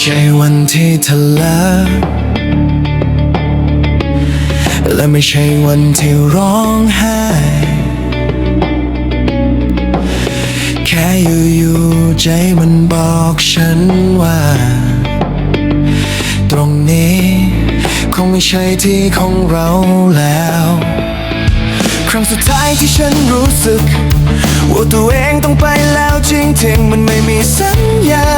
ใช่วันที่เธอเลิกและไม่ใช่วันที่ร้องไห้แค่อยู่ๆใจมันบอกฉันว่า ตรงนี้คงไม่ใช่ที่ของเราแล้ว ครั้งสุดท้ายที่ฉันรู้สึก ว่าตัวเองต้องไปแล้วจริงๆ มันไม่มีสัญญา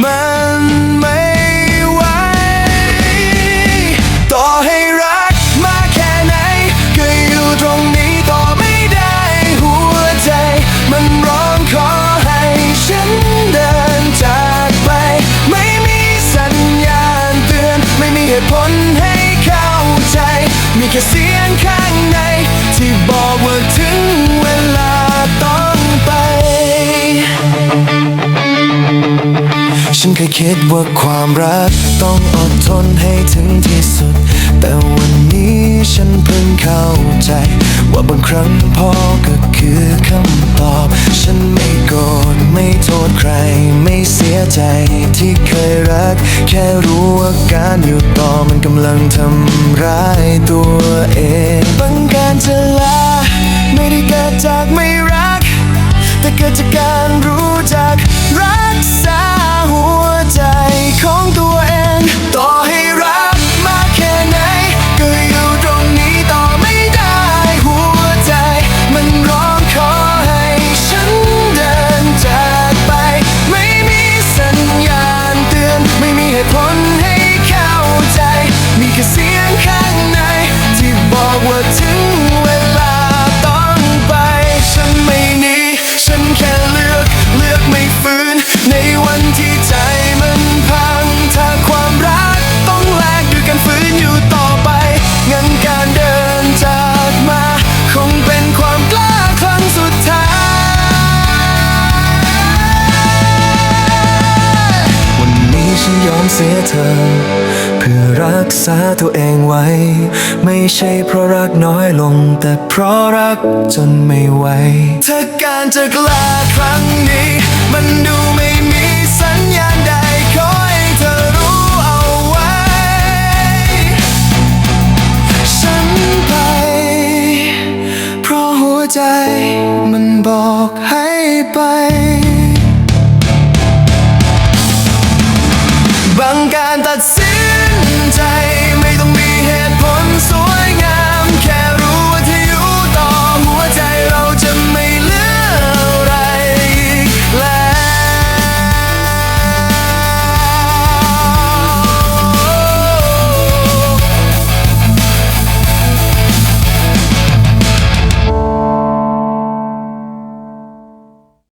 มันไม่ไหว ต่อให้รักมากแค่ไหน ก็อยู่ตรงนี้ต่อไม่ได้หัวใจ มันร้องขอให้ฉันเดินจากไป ไม่มีสัญญาณเตือน ไม่มีเหตุผลให้เข้าใจ มีแค่เสียงข้างใน ที่บอกว่าถึง ฉันเคยคิดว่าความรัก ต้องอดทนให้ถึงที่สุด แต่วันนี้ฉันเพิ่งเข้าใจ ว่าบางครั้งพอก็คือคำตอบ ฉันไม่โกรธไม่โทษใคร ไม่เสียใจที่เคยรัก แค่รู้ว่าการอยู่ต่อมันกำลังทำร้ายตัวเองบางการจะลาไม่ได้เกิดจากไม่รัก แต่เกิดจากการ ยอมเสียเธอ เพื่อรักษาตัวเองไว้ ไม่ใช่เพราะรักน้อยลง แต่เพราะรักจนไม่ไหวถ้าการจะกลาครั้งนี้ มันดูไม่มีสัญญาณใดขอให้เธอรู้เอาไว้ ฉันไป เพราะหัวใจ